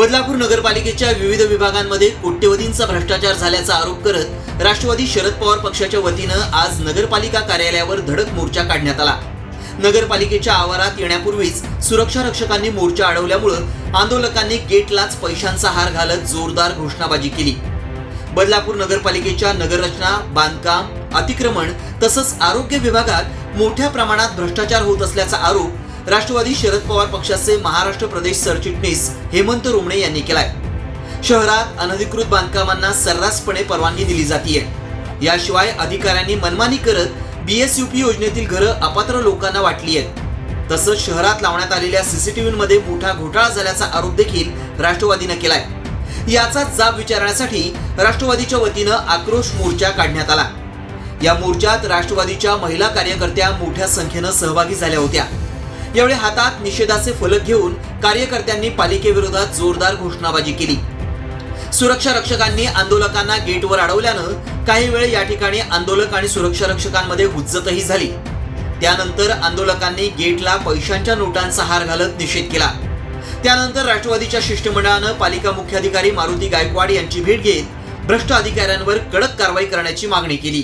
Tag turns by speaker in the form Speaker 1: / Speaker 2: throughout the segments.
Speaker 1: बदलापूर नगरपालिकेच्या विविध विभागांमध्ये कोट्यवधींचा भ्रष्टाचार झाल्याचा आरोप करत राष्ट्रवादी शरद पवार पक्षाच्या वतीनं आज नगरपालिका कार्यालयावर धडक मोर्चा काढण्यात आला. नगरपालिकेच्या आवारात येण्यापूर्वीच सुरक्षा रक्षकांनी मोर्चा अडवल्यामुळं आंदोलकांनी गेटलाच पैशांचा हार घालत जोरदार घोषणाबाजी केली. बदलापूर नगरपालिकेच्या नगररचना बांधकाम अतिक्रमण तसंच आरोग्य विभागात मोठ्या प्रमाणात भ्रष्टाचार होत असल्याचा आरोप राष्ट्रवादी शरद पवार पक्षाचे महाराष्ट्र प्रदेश सरचिटणीस हेमंत रोमणे यांनी केलाय. शहरात अनधिकृत बांधकामांना सर्रासपणे परवानगी दिली जाते याशिवाय अधिकाऱ्यांनी मनमानी करत बीएसयूपी योजनेतील घरं अपात्र लोकांना वाटली आहेत तसंच शहरात लावण्यात आलेल्या सीसीटीव्हीमध्ये मोठा घोटाळा झाल्याचा आरोप देखील राष्ट्रवादीनं केलाय. याचा जाब विचारण्यासाठी राष्ट्रवादीच्या वतीनं आक्रोश मोर्चा काढण्यात आला. या मोर्चात राष्ट्रवादीच्या महिला कार्यकर्त्या मोठ्या संख्येनं सहभागी झाल्या होत्या. यावेळी हातात निषेधाचे फलक घेऊन कार्यकर्त्यांनी पालिकेविरोधात जोरदार घोषणाबाजी केली. सुरक्षा रक्षकांनी आंदोलकांना गेटवर अडवल्यानं काही वेळ या ठिकाणी आंदोलक आणि सुरक्षा रक्षकांमध्ये हुज्जतही झाली. त्यानंतर आंदोलकांनी गेटला पैशांच्या नोटांचा हार घालत निषेध केला. त्यानंतर राष्ट्रवादीच्या शिष्टमंडळानं पालिका मुख्याधिकारी मारुती गायकवाड यांची भेट घेत भ्रष्ट अधिकाऱ्यांवर कडक कारवाई करण्याची मागणी केली.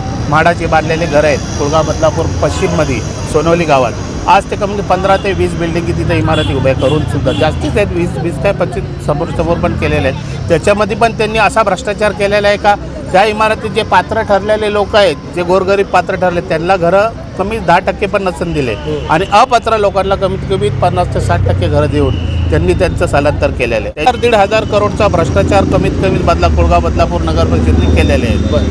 Speaker 2: म्हाडाचे बांधलेले घर आहेत कुळगाव बदलापूर पश्चिममध्ये सोनवली गावात. आज ते कमी पंधरा ते वीस बिल्डिंगी तिथे इमारती उभ्या करून सुद्धा जास्तीच आहेत. वीस वीस काय पंचवीस समोर समोर पण केलेले आहेत. त्याच्यामध्ये पण त्यांनी असा भ्रष्टाचार केलेला आहे का त्या इमारतीत जे पात्र ठरलेले लोक आहेत जे गोरगरीब पात्र ठरले त्यांना घरं कमी दहा टक्के पण नसन दिले. आणि अपात्र लोकांना कमीत कमी पन्नास ते साठ टक्के घरं देऊन त्यांनी त्यांचं स्थलांतर केलेलं आहे. तर दीड हजार करोडचा भ्रष्टाचार कमीत कमी बदला कुळगाव बदलापूर नगर परिषदेने केलेले आहेत.